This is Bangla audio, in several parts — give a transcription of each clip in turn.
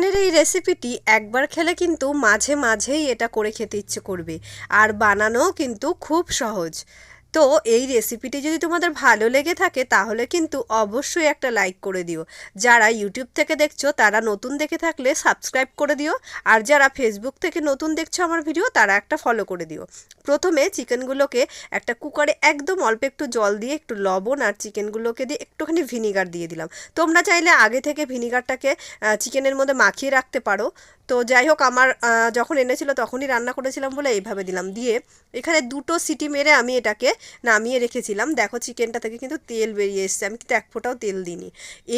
চিকেনের এই রেসিপিটি একবার খেলে কিন্তু মাঝে মাঝেই এটা করে খেতে ইচ্ছে করবে। আর বানানো কিন্তু খুব সহজ। তো এই রেসিপিটি যদি তোমাদের ভালো লেগে থাকে, তাহলে কিন্তু অবশ্যই একটা লাইক করে দিও। যারা ইউটিউব থেকে দেখছ, তারা নতুন দেখে থাকলে সাবস্ক্রাইব করে দিও। আর যারা ফেসবুক থেকে নতুন দেখছ আমার ভিডিও তারা একটা ফলো করে দিও। প্রথমে চিকেনগুলোকে একটা কুকারে একদম অল্প একটু জল দিয়ে, একটু লবণ আর চিকেনগুলোকে দিয়ে একটুখানি ভিনিগার দিয়ে দিলাম। তোমরা চাইলে আগে থেকে ভিনিগারটাকে চিকেনের মধ্যে মাখিয়ে রাখতে পারো। তো যাই হোক, আমার যখন এনেছিল তখনই রান্না করেছিলাম বলে এইভাবে দিলাম। দিয়ে এখানে দুটো সিটি মেরে আমি এটাকে নামিয়ে রেখেছিলাম। দেখো চিকেনটা থেকে কিন্তু তেল বেরিয়ে এসছে। আমি কিন্তু এক ফোঁটাও তেল দিইনি।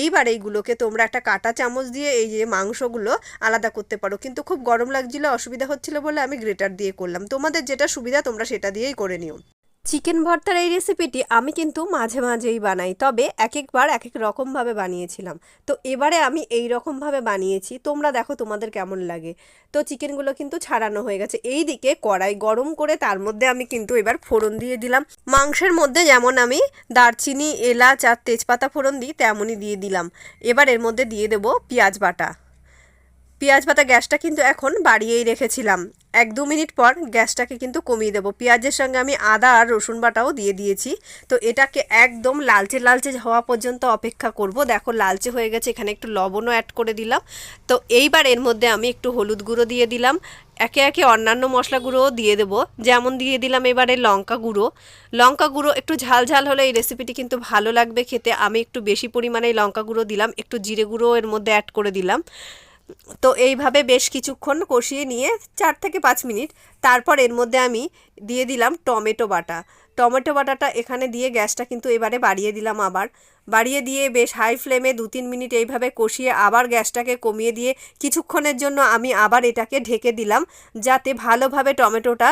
এইবার এইগুলোকে তোমরা একটা কাটা চামচ দিয়ে এই যে মাংসগুলো আলাদা করতে পারো। কিন্তু খুব গরম লাগছিল, অসুবিধা হচ্ছিল বলে আমি গ্রেটার দিয়ে করলাম। তোমাদের যেটা সুবিধা, তোমরা সেটা দিয়েই করে নিও। চিকেন ভর্তার এই রেসিপিটি আমি কিন্তু মাঝে মাঝেই বানাই, তবে এক একবার এক এক রকমভাবে বানিয়েছিলাম। তো এবারে আমি এই রকমভাবে বানিয়েছি। তোমরা দেখো তোমাদের কেমন লাগে। তো চিকেনগুলো কিন্তু ছাড়ানো হয়ে গেছে। এই দিকে কড়াই গরম করে তার মধ্যে আমি কিন্তু এবার ফোড়ন দিয়ে দিলাম। মাংসের মধ্যে যেমন আমি দারচিনি, এলাচ আর তেজপাতা ফোড়ন দিই, তেমনই দিয়ে দিলাম। এবার এর মধ্যে দিয়ে দেবো পেঁয়াজ বাটা। পেঁয়াজ বাটা গ্যাসটা কিন্তু এখন বাড়িয়েই রেখেছিলাম। এক দু মিনিট পর গ্যাসটাকে কিন্তু কমিয়ে দেবো। পেঁয়াজের সঙ্গে আমি আদা আর রসুন বাটাও দিয়ে দিয়েছি। তো এটাকে একদম লালচে লালচে হওয়া পর্যন্ত অপেক্ষা করব। দেখো লালচে হয়ে গেছে, এখানে একটু লবণও অ্যাড করে দিলাম। তো এইবার এর মধ্যে আমি একটু হলুদ গুঁড়ো দিয়ে দিলাম। একে একে অন্যান্য মশলা গুঁড়োও দিয়ে দেবো। যেমন দিয়ে দিলাম এবারে লঙ্কা গুঁড়ো। লঙ্কা গুঁড়ো একটু ঝাল ঝাল হলে এই রেসিপিটি কিন্তু ভালো লাগবে খেতে। আমি একটু বেশি পরিমাণে লঙ্কা গুঁড়ো দিলাম। একটু জিরে গুঁড়ো এর মধ্যে অ্যাড করে দিলাম। তো এইভাবে বেশ কিছুক্ষণ কষিয়ে নিয়ে চার থেকে পাঁচ মিনিট, তারপর এর মধ্যে আমি দিয়ে দিলাম টমেটো বাটা। টমেটো বাটাটা এখানে দিয়ে গ্যাসটা কিন্তু এবারে বাড়িয়ে দিলাম আবার। বাড়িয়ে দিয়ে বেশ হাই ফ্লেমে দু তিন মিনিট এইভাবে কষিয়ে আবার গ্যাসটাকে কমিয়ে দিয়ে কিছুক্ষণের জন্য আমি আবার এটাকে ঢেকে দিলাম, যাতে ভালোভাবে টমেটোটা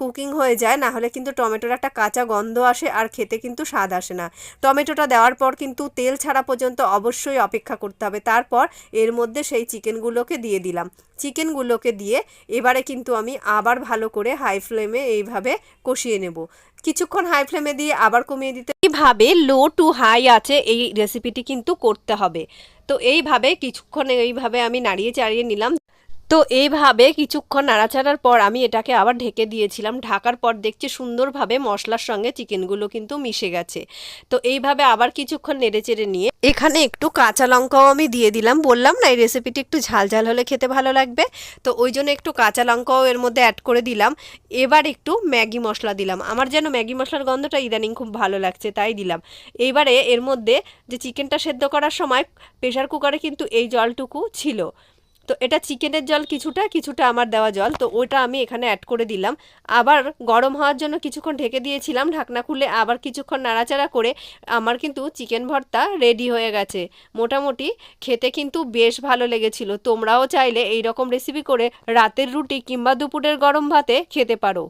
কুকিং হয়ে যায়। না হলে কিন্তু টমেটোর একটা কাঁচা গন্ধ আসে আর খেতে কিন্তু স্বাদ আসে না। টমেটোটা দেওয়ার পর কিন্তু তেল ছাড়া পর্যন্ত অবশ্যই অপেক্ষা করতে হবে। তারপর এর মধ্যে সেই চিকেনগুলোকে দিয়ে দিলাম। চিকেনগুলোকে দিয়ে এবারে কিন্তু আমি আবার ভালো করে হাই ফ্লেমে এইভাবে কষিয়ে নেব। কিছুক্ষণ হাই ফ্লেমে দিয়ে আবার কমিয়ে দিতে এইভাবে লো টু হাই আছে এই রেসিপিটি কিন্তু করতে হবে। তো এইভাবে কিছুক্ষণ এইভাবে আমি নাড়িয়ে চাড়িয়ে নিলাম। তো এইভাবে কিছুক্ষণ নাড়াচাড়ার পর আমি এটাকে আবার ঢেকে দিয়েছিলাম। ঢাকার পর দেখছি সুন্দরভাবে মশলার সঙ্গে চিকেনগুলো কিন্তু মিশে গেছে। তো এইভাবে আবার কিছুক্ষণ নেড়েচেড়ে নিয়ে এখানে একটু কাঁচা লঙ্কাও আমি দিয়ে দিলাম। বললাম না, এই রেসিপিটি একটু ঝাল ঝাল হলে খেতে ভালো লাগবে। তো ওই জন্য একটু কাঁচা লঙ্কাও এর মধ্যে অ্যাড করে দিলাম। এবার একটু ম্যাগি মশলা দিলাম। আমার যেন ম্যাগি মশলার গন্ধটা ইদানিং খুব ভালো লাগছে, তাই দিলাম। এইবারে এর মধ্যে যে চিকেনটা সেদ্ধ করার সময় প্রেশার কুকারে কিন্তু এই জলটুকু ছিল। তো এটা চিকেনের জল কিছুটা কিছুটা আমার দেওয়া জল, তো ওইটা আমি এখানে অ্যাড করে দিলাম। আবার গরম হওয়ার জন্য কিছুক্ষণ ঢেকে দিয়েছিলাম, ঢাকনা খুলে আবার কিছুক্ষণ নাড়াচাড়া করে আমার কিন্তু চিকেন ভর্তা রেডি হয়ে গেছে। মোটামুটি খেতে কিন্তু বেশ ভালো লেগেছিল। তোমরাও চাইলে এই রকম রেসিপি করে রাতের রুটি কিংবা দুপুরের গরম ভাতে খেতে পারো।